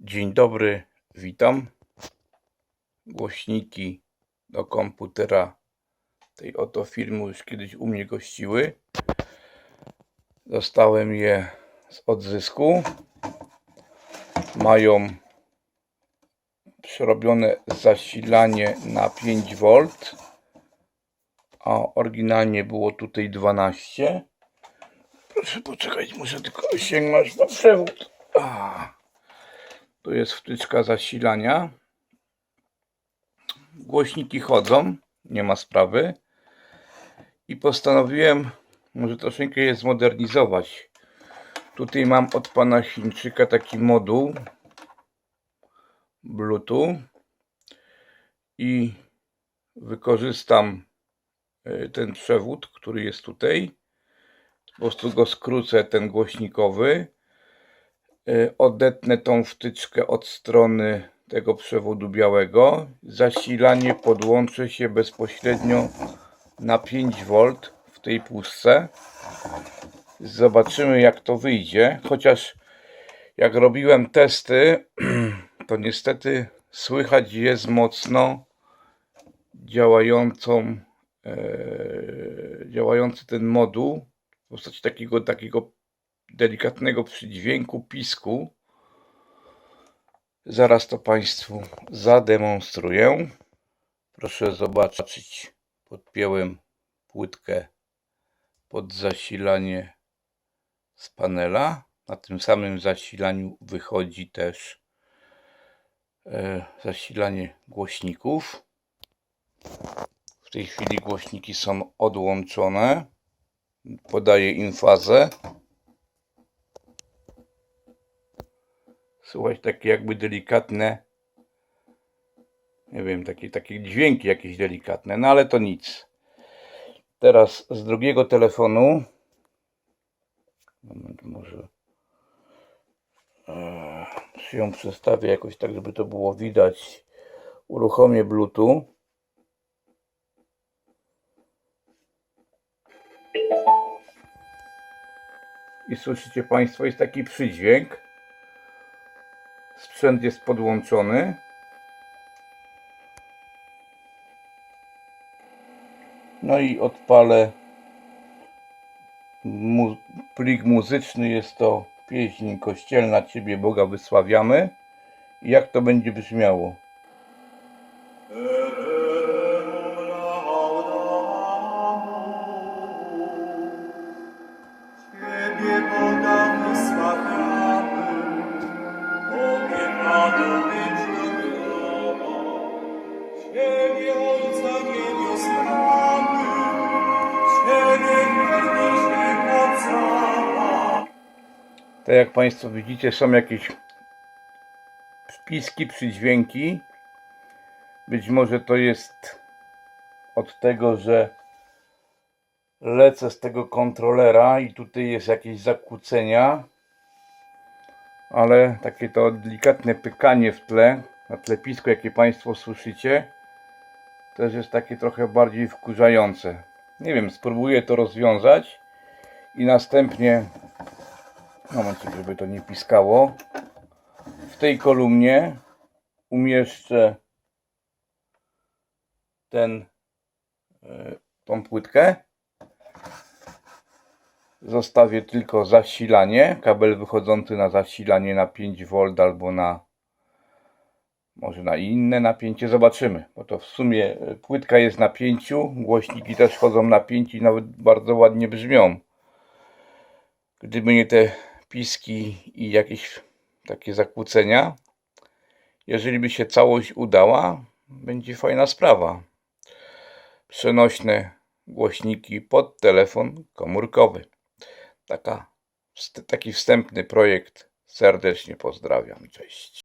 Dzień dobry, witam. Głośniki do komputera tej oto firmy już kiedyś u mnie gościły. Dostałem je z odzysku. Mają przerobione zasilanie na 5V, a oryginalnie było tutaj 12. Proszę poczekać, muszę tylko sięgnąć po przewód. A. Tu jest wtyczka zasilania. Głośniki chodzą, nie ma sprawy. I postanowiłem może troszeczkę je zmodernizować. Tutaj mam od pana Chińczyka taki moduł Bluetooth i wykorzystam y, ten przewód, który jest tutaj. Po prostu go skrócę, ten głośnikowy odetnę tą wtyczkę od strony tego przewodu białego. Zasilanie podłączy się bezpośrednio na 5V w tej puszce. Zobaczymy jak to wyjdzie. Chociaż jak robiłem testy, to niestety słychać jest mocno działającą e, działający ten moduł w postaci takiego, takiego delikatnego przydźwięku, pisku. Zaraz to Państwu zademonstruję. Proszę zobaczyć, podpiąłem płytkę pod zasilanie z panela. Na tym samym zasilaniu wychodzi też e, zasilanie głośników. W tej chwili głośniki są odłączone. Podaję im fazę. Słychać takie jakby delikatne, nie wiem, takie, takie dźwięki jakieś delikatne, no ale to nic. Teraz z drugiego telefonu, moment może, e, czy ją przestawię jakoś tak, żeby to było widać, uruchomię Bluetooth. I słyszycie Państwo, jest taki przydźwięk. Sprzęt jest podłączony. No i odpalę mu plik muzyczny. Jest to pieśń kościelna Ciebie Boga wysławiamy. Jak to będzie brzmiało? Tak jak Państwo widzicie, są jakieś wpiski, przydźwięki. Być może to jest od tego, że lecę z tego kontrolera i tutaj jest jakieś zakłócenia. Ale takie to delikatne pykanie w tle, na tle pisku, jakie Państwo słyszycie, też jest takie trochę bardziej wkurzające. Nie wiem, spróbuję to rozwiązać i następnie Moment, żeby to nie piskało. W tej kolumnie umieszczę ten, e, tą płytkę. Zostawię tylko zasilanie, kabel wychodzący na zasilanie na 5V albo na może na inne napięcie, zobaczymy, bo to w sumie e, płytka jest na 5, głośniki też chodzą na 5 i nawet bardzo ładnie brzmią. Gdyby nie te piski i jakieś takie zakłócenia, jeżeli by się całość udała, będzie fajna sprawa. Przenośne głośniki pod telefon komórkowy. Taka, taki wstępny projekt. Serdecznie pozdrawiam. Cześć.